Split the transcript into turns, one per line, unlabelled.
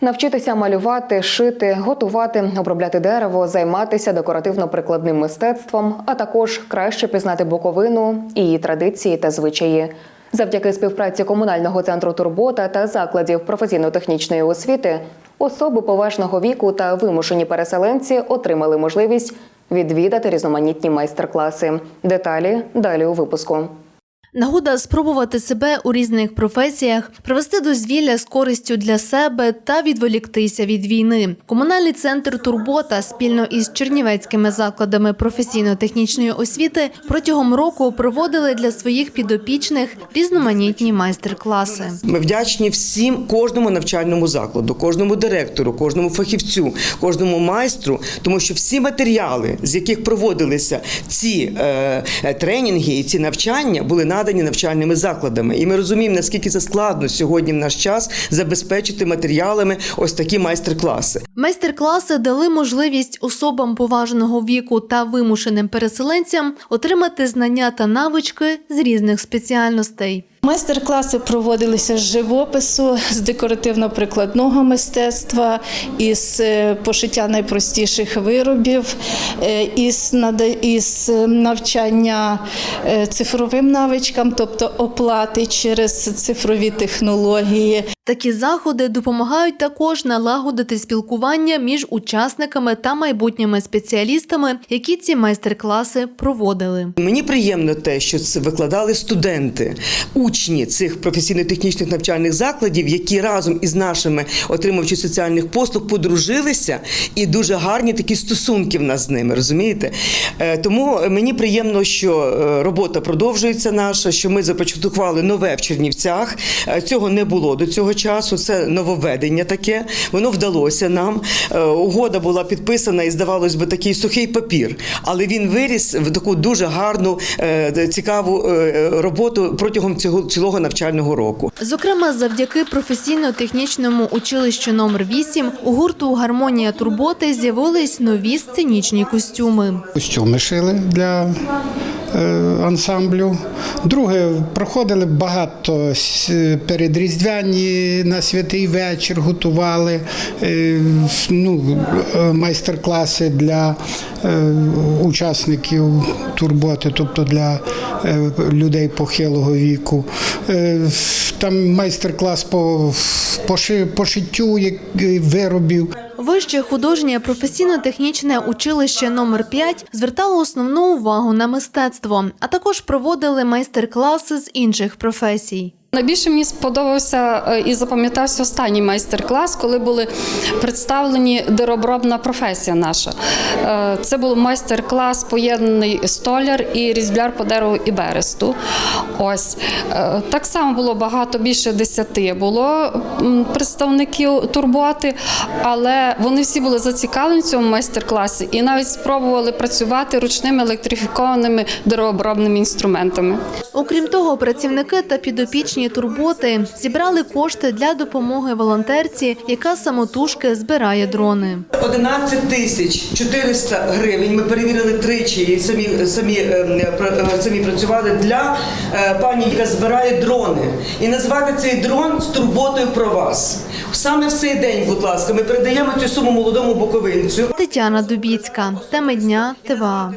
Навчитися малювати, шити, готувати, обробляти дерево, займатися декоративно-прикладним мистецтвом, а також краще пізнати Буковину, її традиції та звичаї. Завдяки співпраці комунального центру Турбота та закладів професійно-технічної освіти особи поважного віку та вимушені переселенці отримали можливість відвідати різноманітні майстер-класи. Деталі далі у випуску.
Нагода спробувати себе у різних професіях, провести дозвілля з користю для себе та відволіктися від війни. Комунальний центр Турбота спільно із чернівецькими закладами професійно-технічної освіти протягом року проводили для своїх підопічних різноманітні майстер-класи.
Ми вдячні всім кожному навчальному закладу, кожному директору, кожному фахівцю, кожному майстру, тому що всі матеріали, з яких проводилися ці е, е, тренінги і ці навчання, були надані навчальними закладами. І ми розуміємо, наскільки це складно сьогодні в наш час забезпечити матеріалами ось такі майстер-класи.
Майстер-класи дали можливість особам поважного віку та вимушеним переселенцям отримати знання та навички з різних спеціальностей.
Майстер-класи проводилися з живопису, з декоративно-прикладного мистецтва, із е, пошиття найпростіших виробів, е, із, навчання е, цифровим навичкам, тобто оплати через цифрові технології.
Такі заходи допомагають також налагодити спілкування між учасниками та майбутніми спеціалістами, які ці майстер-класи проводили.
Мені приємно те, що це викладали студенти, учні цих професійно-технічних навчальних закладів, які разом із нашими отримувачі соціальних послуг подружилися, і дуже гарні такі стосунки в нас з ними. Розумієте? Е, Тому мені приємно, що е, робота продовжується наша, що ми започаткували нове в Чернівцях. Е, Цього не було до цього часу. Це нововведення таке. Воно вдалося нам. Е, Угода була підписана і здавалось би такий сухий папір, але він виріс в таку дуже гарну, е, цікаву е, роботу протягом цього цілого навчального року.
Зокрема, завдяки професійно-технічному училищу номер 8 у гурту Гармонія турботи з'явились нові сценічні костюми.
Костюми шили для ансамблю. Друге, проходили багато передріздвяні на святий вечір, готували е, ну, е, майстер-класи для е, учасників турботи, тобто для е, людей похилого віку. Е, Там майстер-клас по, по, по шиттю як- виробів.
Вище художнє професійно-технічне училище номер 5 звертало основну увагу на мистецтво, а також проводили майстер-класи з інших професій.
Найбільше мені сподобався е, і запам'ятався останній майстер-клас, коли були представлені деробробна професія наша. Е, Це був майстер-клас поєднаний столяр і різьбляр по дереву і бересту. Ось Е, так само було багато, більше десяти було представників турботи, але вони всі були зацікавлені в цьому майстер-класі і навіть спробували працювати ручними електрифікованими деревообробними інструментами.
Окрім того, працівники та підопічні турботи зібрали кошти для допомоги волонтерці, яка самотужки збирає дрони.
11 тисяч 400 гривень. Ми перевірили тричі і самі самі, е, е, самі працювали для е, пані, яка збирає дрони. І назвати цей дрон з турботою про вас. Саме в цей день, будь ласка, ми передаємо цю суму молодому буковинцю.
Тетяна Дубіцька, теми дня ТВА.